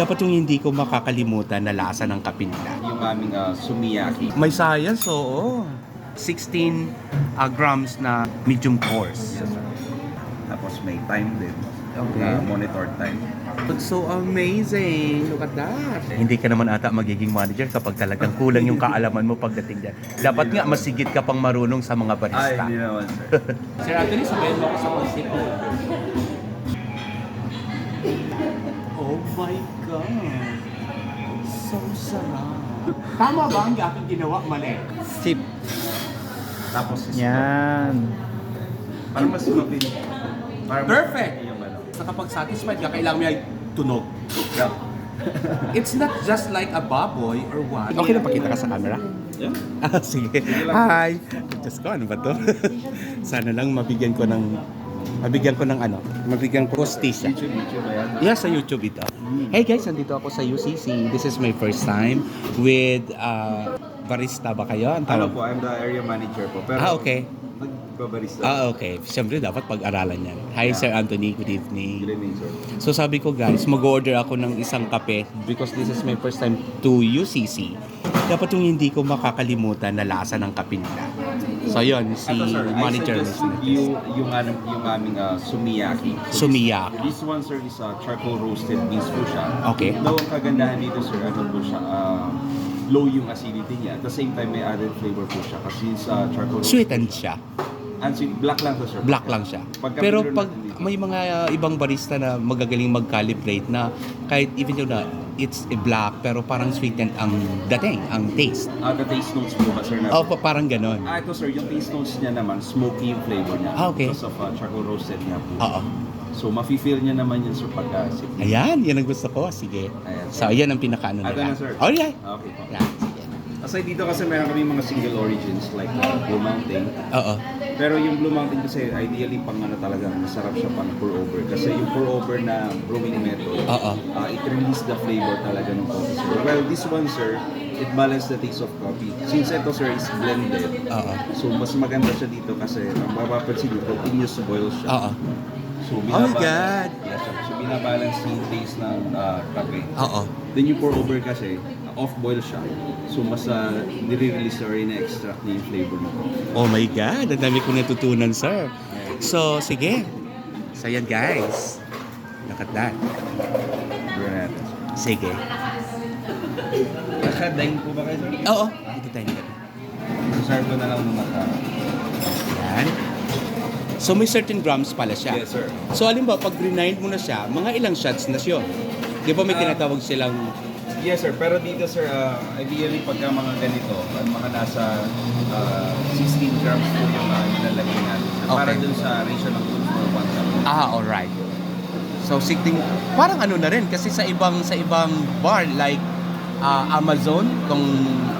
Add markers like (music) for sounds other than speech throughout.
Dapat yung hindi ko makakalimutan na lasa ng kape nila. Yung aming ah, sumiyaki. May science, oo. 16 uh, grams na medium course. Yes, sir. Tapos may time din. Okay. Na monitor time. It's so amazing. Look at that. Hindi ka naman ata magiging manager kapag talagang kulang yung kaalaman mo pagdating dyan. Dapat nga masigit ka pang marunong sa mga Ay, barista. hindi naman, sir. (laughs) Sir Anthony, sabayan mo ako sa konsip mo. Oh my God! So sarap. Tama ba ang aking ginawa mali? Sip. Tapos, Yan. para mas mapin. Para mas Perfect! Yung ano. Sa kapag satisfied ka, kailangan mo ay tunog. Yeah. (laughs) It's not just like a baboy or what. Okay na pakita ka sa camera? Yeah. (laughs) Ah, sige. lang. Hi! Diyos ko, ano ba to? (laughs) Sana lang mabigyan ko ng mabigyan ko ng ano, mabigyan ko hostisya. YouTube, YouTube ba yan? Yeah, sa YouTube ito. Hey guys, nandito ako sa UCC. This is my first time with uh, barista ba kayo? Ang Ano po, I'm the area manager po. Pero, Ah, okay. Nagbabarista. Ah, okay. Siyempre, dapat pag-aralan yan. Hi, Yeah. Sir Anthony. Good Good evening. evening, sir. So sabi ko guys, mag-order ako ng isang kape because this is my first time to UCC. Dapat yung hindi ko makakalimutan na lasa ng kape nila. So yun, si Ito, sir, manager I suggest you, yung, ano, yung aming ah, sumiyaki. So, Sumiyaki. This one, sir, is uh, charcoal roasted beans po siya. Okay. Though ang kagandahan dito, sir, ano po siya, ah, low yung acidity niya. At the same time, may added flavor po siya. Kasi sa charcoal roasted, Sweetened siya. and sweet, black lang to, sir. Black lang siya. Pagka Pero pag may mga uh, ibang barista na magagaling mag-calibrate na kahit even though na it's a black pero parang sweetened ang dating, ang taste. Ah, the taste notes po ba, sir? Na, Oh, pa- parang ganon. Ah, ito, sir, yung taste notes niya naman, smoky yung flavor niya. Ah, okay. Because of uh, charcoal roasted niya po. Oo. So, mafe-feel niya naman yun, sir, pagka-sip. Ayan, yan ang gusto ko. Sige. Ayan. So, ayan ang pinakaano Ito nila. na, sir. Oh, yeah. Okay po. Yan, sige. Aside dito kasi meron kami mga single origins like uh, Blue Mountain. Oo. Pero yung Blue Mountain kasi ideally pang ano talaga, masarap siya pang pour over. Kasi yung pour over na brewing method, Oo. uh, it release the flavor talaga ng coffee. sir. Well, this one sir, it balance the taste of coffee. Since ito sir is blended, Oo. so mas maganda siya dito kasi ang mapapansin nyo, continuous boil siya. Oo. So, Oh my God! Yes, sir. So, binabalance yung taste ng uh, kape. Oo. Then yung pour over kasi, off-boil siya. So mas uh, nire-release or ina-extract niya yung flavor mo. Oh my God, ang dami kong natutunan, sir. So, sige. So, yan guys. Look at that. Brew natin. Sige. Naka-dine po ba kayo, sir? Oo. Ito tayo nila. Serve ko na lang muna ka. Yan. So, may certain grams pala siya. Yes, sir. So, alin ba, pag grind mo na siya, mga ilang shots na siya? Di ba may Ah. tinatawag silang... Yes, sir. Pero dito, sir, uh, ideally pagka mga ganito, uh, mga nasa uh, 16 grams po yung uh, nilalagay natin. sir. Para Okay. dun sa ratio ng 2 for 1 cup. Ah, alright. So, sitting... Parang ano na rin, kasi sa ibang sa ibang bar, like ah, Amazon, kung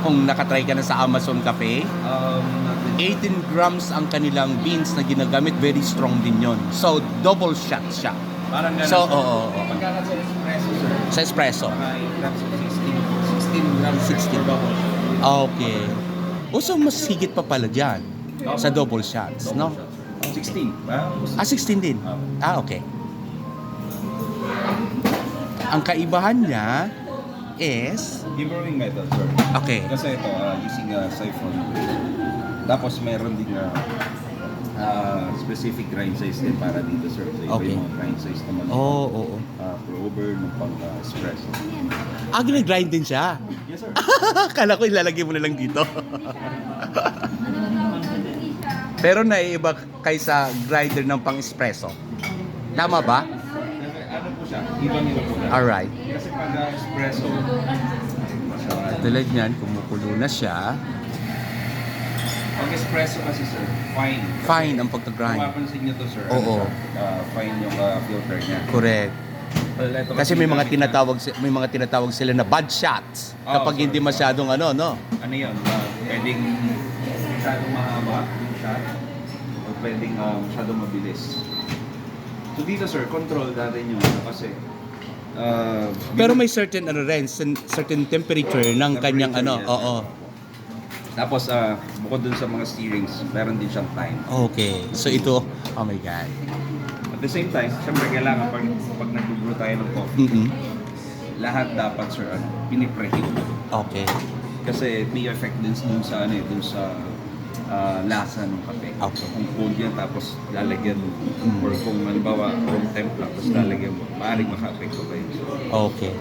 kung nakatry ka na sa Amazon Cafe, Um, natin- 18 grams ang kanilang beans na ginagamit, very strong din yon. So, double shot siya. parang ganun. So, oo, oo, oo. Pagka kasi espresso, Sa espresso. 8 grams of 16, 16 grams 16. for double. Okay. O, so mas higit pa pala dyan sa double shots, no? Double shot, sir. 16, ba? Ah, 16 din. Ah. Ah, okay. Ang kaibahan niya is... Yung brewing method, sir. Okay. Kasi ito, uh, using a siphon. Tapos meron din na uh, specific grind size din para dito, sir. So, iba Okay. yung mga grind size naman. Oo, oo, oo. Uh, for over, nung pang uh, espresso. Ah, ginagrind din siya. Yes, sir. (laughs) Kala ko ilalagay mo na lang dito. (laughs) Pero naiiba kaysa grinder ng pang-espresso. Tama ba? Ano po siya? Ibang-iba po na. Alright. Kasi pag uh, espresso, mas, Tulad niyan, kumukulo na siya. pag espresso kasi, sir, fine. Fine ang Kung pagka-grind. mapansin niyo to, sir, Oo. ano siya, uh, fine yung uh, filter niya. Correct. Well, ito Kasi may mga tinatawag si- may mga tinatawag sila na bad shots Oh, kapag sorry. hindi masyadong ano, no. Ano yun? Uh, pwedeng masyadong mahaba yung shot o pwedeng uh, masyadong mabilis. So dito sir, control natin yung ano kasi uh, Pero may certain ano rin, certain temperature ng kanyang ano, oo. Tapos uh, bukod dun sa mga steerings, meron din siyang time. Okay. So ito, oh my god. At the same time, syempre kailangan pag, pag nag-brew tayo ng coffee, Mm-mm. lahat dapat sir ano, pinipreheat. Okay. Kasi may effect din dun sa ano eh, dun sa ah, lasa ng kape. Okay. Kung cold yan tapos lalagyan mo. Mm. Or kung halimbawa room temp tapos lalagyan mo, maaaring maka-apekto pa yun. Okay.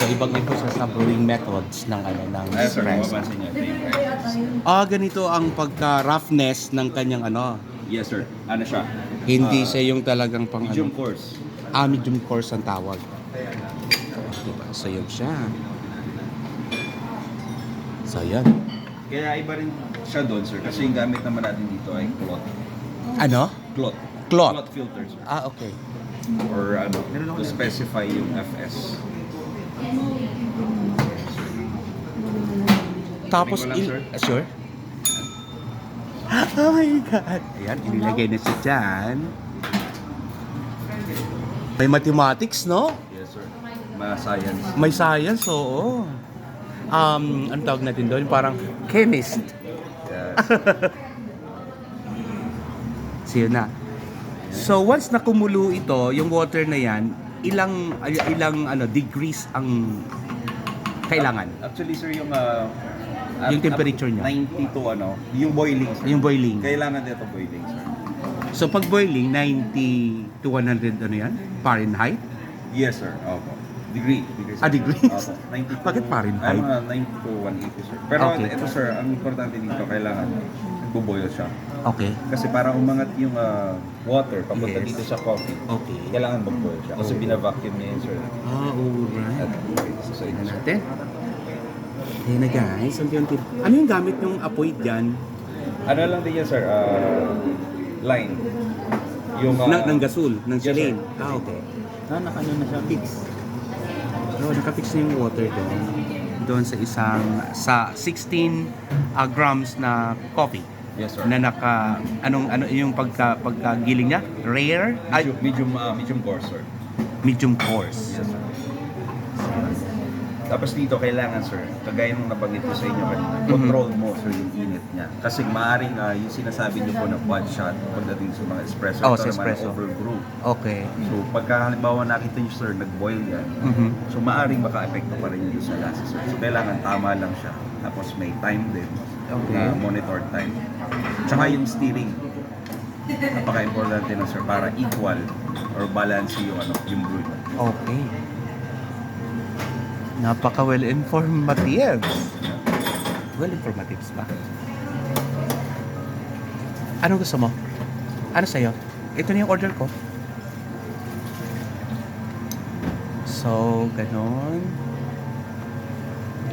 So, ibang iba sa, sa brewing methods ng ano ng Ay sir, kung espresso. Ah, ganito ang pagka-roughness ng kanyang ano. Yes sir, ano siya? Hindi Ah, siya yung talagang pang medium ano. course. Ah, medium course ang tawag. Diba? So, yun siya. So, yan. Kaya iba rin siya doon sir kasi yung gamit naman natin dito ay cloth. Ano? Cloth. Cloth. Cloth filter sir. Ah, okay. Or ano, to specify yung FS. Tapos, Tingnan ko lang, il- sir. Sure? (laughs) Oh my God! Ayan, inilagay na siya dyan. May mathematics, no? Yes sir. Ma science. May science, oo. Um, ano tawag natin doon? Parang chemist. Yes. (laughs) So, yun na. So, once na kumulo ito, yung water na yan, ilang ilang ano degrees ang kailangan? Actually sir yung uh, Yung temperature niya. 90 to ano, yung boiling sir. Yung boiling. Kailangan dito boiling sir. So, pag boiling, 90 to 100 ano yan? Fahrenheit? Yes sir. Opo. Degree. degree sir. Ah, degrees? Opo. 90 (laughs) to, Bakit Fahrenheit? Ay, mga 90 to 180 sir. Pero Okay. ito sir, ang importante dito kailangan buboil siya. Okay. Kasi para umangat yung uh, water papunta Yes. dito sa coffee, Okay. kailangan mag-boil siya. Kasi Oh. bina-vacuum niya yun sir. Ah, alright. At ito sa inyo sir. natin. Ayan na guys, unti-unti. Ano yung gamit ng apoy dyan? Ano lang din yan sir, uh, line. Yung uh, ng, ng gasol, ng Yes, sir. silane. Ah, okay. Ah, nakano na siya, fix. So, nakafix na yung water doon. Doon sa isang, sa 16 ah, grams na coffee. Yes sir. Na naka, anong, ano yung pagka, pagkagiling niya? Rare? Ay, Medium, medium, uh, medium coarse sir. medium coarse. Yes sir. Tapos dito kailangan sir, kagaya nung nabanggit ko sa inyo kanina, Mhm. control mo sir yung init niya. Kasi maaring uh, yung sinasabi niyo po na quad shot pagdating sa mga espresso, Oh, ito sa naman espresso. overbrew. Okay. So pagka halimbawa nakita niyo sir, nag-boil yan, Mhm. so maaring maka-epekto pa rin yun sa lasa sir. So kailangan tama lang siya. Tapos may time din, Okay. na monitor time. Tsaka yung steering, napaka-importante na sir para equal or balance yung ano, yung brew. Okay. Napaka well informative. Well informative pa. Ano gusto mo? Ano sa'yo? Ito na yung order ko. So, ganon.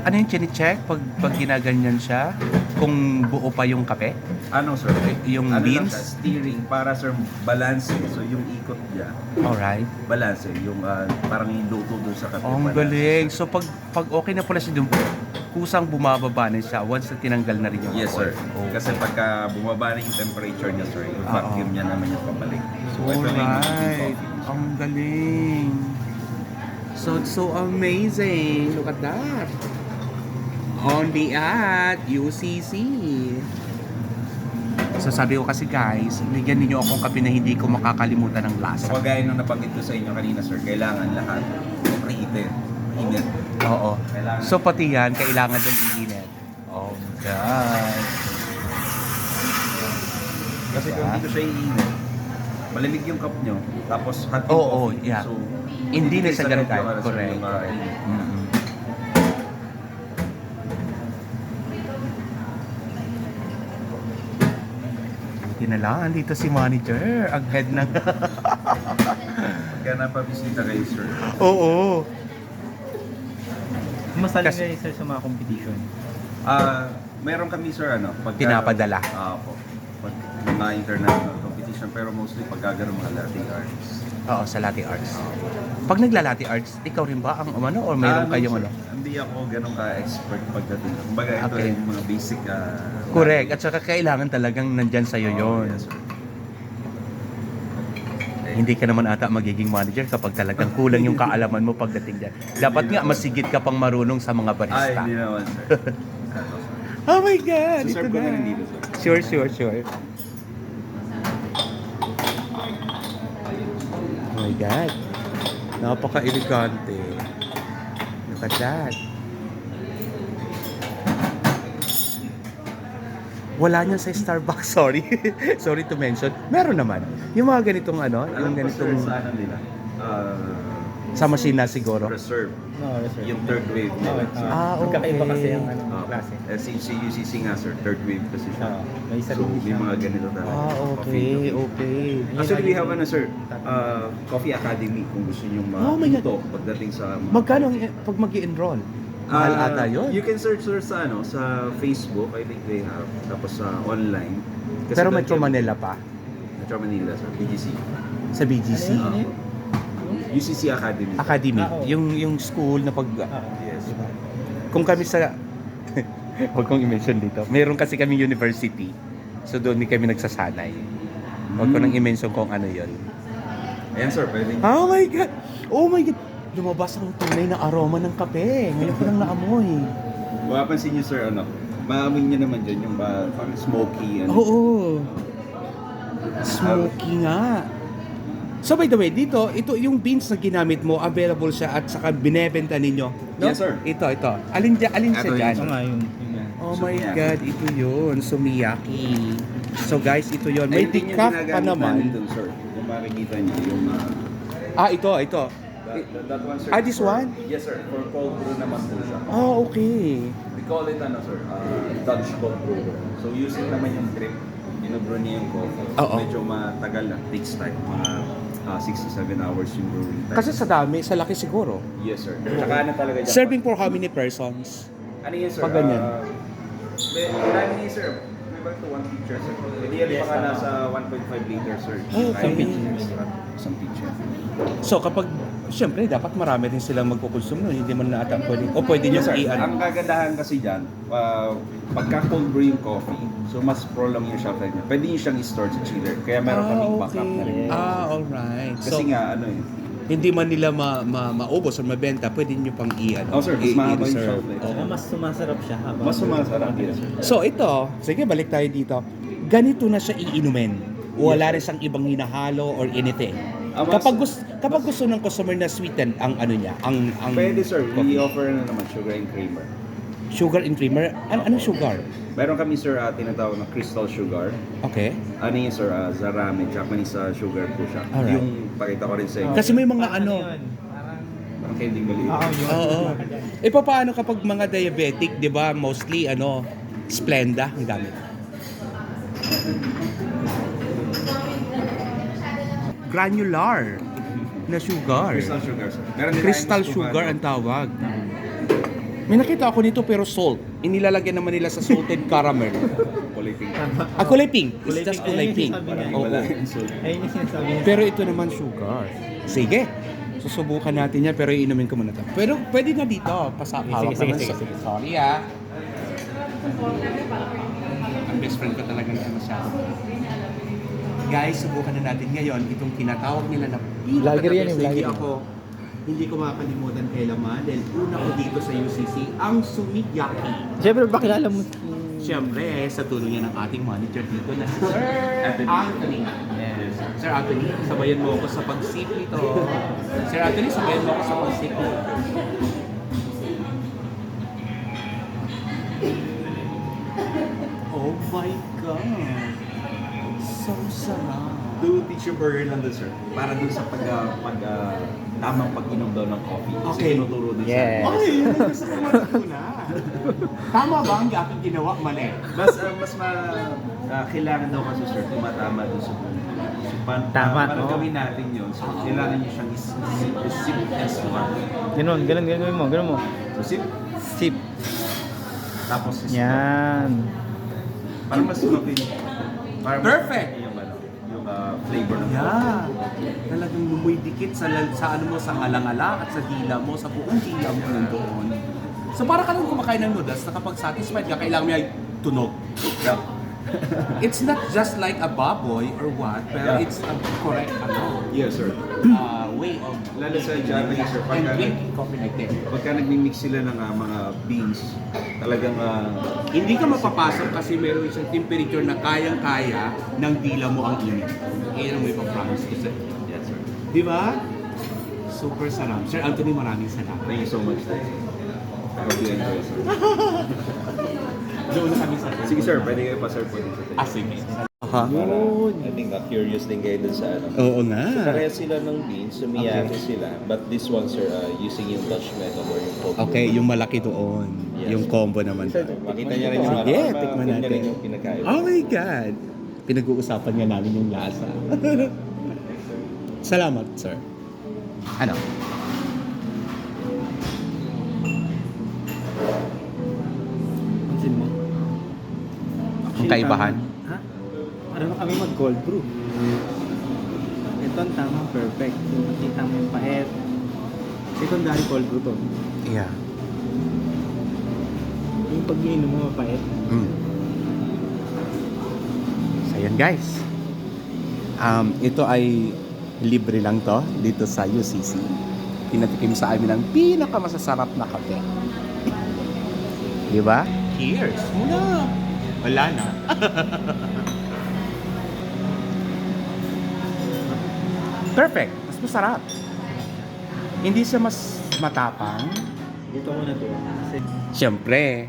Ano yung chine-check pag, pag ginaganyan siya? Kung buo pa yung kape? Ano sir? Yung ano lang beans? siya, steering para sir balance. So yung ikot niya, Alright. balance yung ah, parang yung luto doon sa kape. Oh, ang galing. So, pag, pag okay na pala siya dun, kusang bumababa na siya once na tinanggal na rin yung Yes sir. Oh. Kasi pagka bumaba na yung temperature niya sir, yung Oo. vacuum niya naman yung pabalik. So ito na yung Alright. Ang galing. So, so amazing. Look at that. Only at UCC. So sabi ko kasi guys, bigyan niyo akong kape na hindi ko makakalimutan ng So lasa. kagaya nung nabanggit ko sa inyo kanina sir, kailangan lahat preheated. Init. Oo. Kailangan. So pati yan, kailangan din iinit. Oh God. Kasi kung hindi ko siya iinit, malamig yung cup nyo, tapos hot Oo, coffee. yeah. So, Hindi na siya ganun kahit. ano, Correct. yung, ah, lang, andito si manager, ang head ng... (laughs) Kaya napabisita kayo sir. Oo. Masali Kasi- kayo sir sa mga competition. Ah, meron kami sir ano, pagka, Pinapadala. Ah, po. Pag mga international competition pero mostly pagka ganun mga Latin arts. Oo, sa latte arts. Pag nagla-latte arts, ikaw rin ba ang umano or mayroon Ah, kayong sir, ano? Hindi ako ganun ka-expert pagdating. Kumbaga ito Okay. yung mga basic ah, Correct. At saka kailangan talagang nandyan sa'yo Oo, yon. yes, sir. Hindi ka naman ata magiging manager kapag talagang kulang yung kaalaman mo pagdating dyan. Dapat nga masigit ka pang marunong sa mga Ay, barista. hindi naman (laughs) sir. Oh my God! Ito serve ko na rin dito sir. Sure, sure, sure. Oh my God. Napaka-elegante. Look at that. Wala niyan sa Starbucks, (laughs) sorry. sorry to mention. Meron naman. Yung mga ganitong ano, Alam yung ko sir ganitong sa ano nila. ah, sa machine na siguro. reserve. No, yes, sir. Yung third wave No, nila. ah, Ah, magkakaiba okay. kasi ang ano, Ah, klase. eh, si, si UCC nga sir, third wave kasi siya. Ah, may so, sarili may mga ganito talaga. Ah, okay, okay. Actually, we have ano sir, uh, Coffee Academy kung gusto nyo Oh my God. pagdating sa... Magkano pag mag enroll Mahal Ah, ata yun. You can search sir sa ano, sa Facebook, I think they have, tapos sa online. Kasi Pero Metro Manila pa. Metro Manila sir, BGC. Sa BGC. Ano yun? UCC Academy. Academy. Ah, oo. Yung yung school na pag... Ah, Yes. Kung kami sa... (laughs) Huwag kong i-mention dito. Meron kasi kami university. So doon din kami nagsasanay. Huwag ko nang i-mention kung ano yon. Ayan sir, pwede. Oh my God! Oh my God! Lumabas ang tunay na aroma ng kape. Ngayon ko lang naamoy. Mapapansin niyo sir, ano, maamoy niyo naman dyan yung uh, parang smoky. Ano. Oo. Smoky nga. So by the way, dito, ito yung beans na ginamit mo, available siya at saka binebenta ninyo. No? Yes, sir. Ito, ito. Alin, dyan, alin siya Ito dyan? ito nga yun. yun nga. Oh my Sumiyaki. God, ito yun. Sumiyaki. So guys, ito yun. May Ayun din yung decaf pa ginagamit namin naman. dun, sir. Kung makikita niyo yung... uh, Ah, ito, ito. That, that, that one, sir. Ah, this for- one? Yes sir, for cold brew naman po siya. Oh, okay. We call it ano sir, uh, Dutch cold brew. So using naman yung drip, binubrew niya yung coffee. So Oo. medyo matagal lang, takes time. Mga 6 to 7 hours yung brewing time. Kasi sa dami, sa laki siguro. Yes sir. Tsaka ano talaga dyan? Serving for how many persons? Ano yun sir? Pag ganyan. Uh, may- Marami niya sir. Equivalent to 1 pitcher sir. Yan Yes, baka nasa 1.5 liter sir. Oh, okay. Yung restaurant, Isang pitcher. So kapag, siyempre, dapat marami din silang magkukonsume nun. Hindi man naata pwede. O pwede nyo Yes, sir. i-ano. Ang kagandahan kasi dyan, uh, pagka cold brew yung coffee, so mas prolong yung shelf life niya. Pwede nyo siyang i-store sa chiller. Kaya meron Ah, kaming okay. backup na rin. Ah, alright. Kasi So, nga, ano eh. hindi man nila ma, ma, maubos o mabenta, pwede nyo pang i-ano. Oh, sir, mas mahaba yung shelf life. Oo. Mas sumasarap siya habang... Mas sumasarap yun, sir. So ito, sige balik tayo dito. Ganito na siya iinumin. Wala rin siyang ibang hinahalo or anything. Ah, Kapag gusto, kapag gusto ng customer na sweeten ang ano niya, ang ang Pwede sir, coffee. we offer na naman sugar and creamer. sugar and creamer. Ano ano sugar? Meron kami sir, uh, tinatawag na crystal sugar. Okay. Ano yun sir, uh, zarame, Japanese uh, sugar po siya. Alright. Yung pakita ko rin sa inyo. Kasi may mga ano. yun, Parang... Parang candy maliit. Oo. Oo. E paano kapag mga diabetic, 'di ba? Mostly ano, Splenda ang gamit. Granular na sugar. Crystal sugar sir. Meron din Crystal tayong sugar ano, ang tawag. May nakita ako nito pero salt. Inilalagyan naman nila sa salted caramel. (laughs) kulay pink. Ah, kulay pink. It's just kulay pink. sinasabi niya. Oo. Wala yung salt. Ayun yung sinasabi niya. Pero ito naman sugar. Sige. Susubukan natin yan pero iinumin ko muna to. Pero pwede na dito. Pasapawak Sige, sige, naman. sige, sige. Sorry ah. Ang best friend ko talaga na masyado. Guys, subukan na natin ngayon itong tinatawag nila na Vlogger yan, eh, Hindi vlogger. ako hindi ko makakalimutan kailanman dahil una ko dito sa UCC ang Sumiyaki. Siyempre, bakilala mo. Siyempre, sa tulong yan ng ating manager dito na si Sir Anthony. Yes. Sir Anthony, sabayan mo ako sa pag-sip nito. Sir Anthony, sabayan mo ako sa pag-sip Oh my God! So sarap! Do tissue burger lang doon, sir. Para doon sa pag, uh, pag uh, tamang pag-inom daw ng coffee. Kasi Okay. tinuturo din Yes. sa Ay, yun ang gusto ko matutunan. Tama ba ang aking ginawa? Mali. Mas, uh, mas ma, uh, kailangan daw kasi, sir, tumatama doon sa. So, pa, Tama, Para gawin natin yun, so, kailangan nyo siyang is- is- isip and swap. Ganun, ganun, ganun mo, ganun mo. So, sip, Sip. tapos is Yan. Para mas. Para mas Perfect! sumapin yung, ano, yung uh, flavor ng Yeah. Talagang lumoy dikit sa, sa ano mo, sa alangala at sa dila mo, sa buong dila mo nandoon. So para ka lang kumakain ng noodles na kapag satisfied ka, kailangan mo ay tunog. Yeah. (laughs) It's not just like a baboy or what, pero Yeah. it's a correct ano, Yes, sir. uh, way of Lalo sa Japanese, sir, and pagka, drinking coffee like that. pagka nagmi-mix sila ng uh, mga beans, talagang uh, Hindi ka mapapasok kasi meron isang temperature na kayang-kaya ng dila mo ang init. Iyan ang may pa-promise ko sa'yo. yes, sir. Di ba? Super sarap. Sir Anthony, maraming salamat. Thank you so much. Hope you enjoy, sir. (laughs) Doon na kami sa Sige sir, pwede kayo pa sir po dito. Ah, sige. I think na-curious din kayo dun sa ano. Oo nga. So, parehas sila ng beans, sumiyake sila. But this one, sir, uh, using yung Dutch method or yung cold Okay, yung malaki doon. Yes. Yung combo naman. Sir, makita niya rin yung ano. Sige, tikman makita natin. rin yung pinakain. Oh my God! Pinag-uusapan nga namin yung lasa. (laughs) Salamat, sir. Ano? Ang kaibahan? Paano kami mag-cold brew? Ito ang tamang perfect. Makita mo yung paet. Secondary cold brew to. Yeah. Yung pag ininom mo mapait. Mm. So, yun guys. Um, ito ay libre lang to dito sa UCC. Pinatikim sa amin ang pinakamasasarap na kape. Di ba? Cheers! Muna! Wala na. (laughs) Perfect! Mas masarap. Hindi siya mas matapang. Dito mo na to. Siyempre,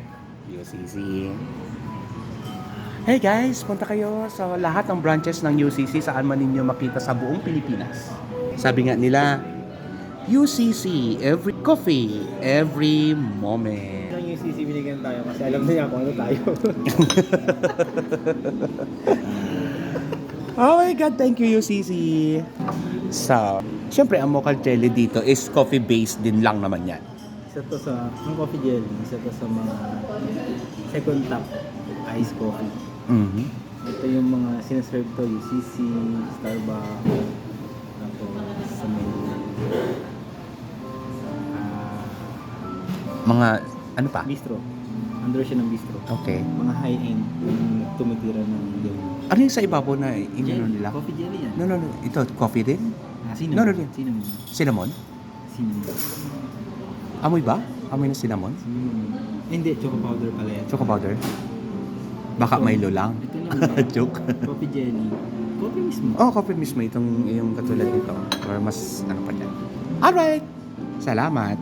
UCC. Hey guys, punta kayo sa lahat ng branches ng UCC saan man ninyo makita sa buong Pilipinas. Sabi nga nila, UCC, every coffee, every moment. lang yung CC binigyan tayo kasi alam na niya kung ano tayo. (laughs) Oh my God, thank you UCC. So, siyempre ang mocha jelly dito is coffee-based din lang naman yan. isa to sa, yung coffee jelly, isa to sa mga second top iced coffee. Mhm. Ito yung mga sinaserve to, UCC, Starbucks, tapos sa may ah, Mga, ano pa? bistro. Under siya ng bistro. Okay. Mga high-end yung tumitira ng jelly. Ano yung sa ibabaw na inano nila? Coffee jelly yan. No, no, no. Ito, coffee din? Ah, No, no, cinnamon. no. Cinnamon. Cinnamon? Cinnamon. Amoy ba? Amoy ng cinnamon? Cinnamon. Eh, Hindi, choco powder pala yan. Choco powder? Baka Ito. Milo lang. (laughs) Ito lang. Joke. coffee jelly. Coffee mismo. Oh, coffee mismo itong yung katulad nito. Or mas ano pa dyan. Alright! Salamat!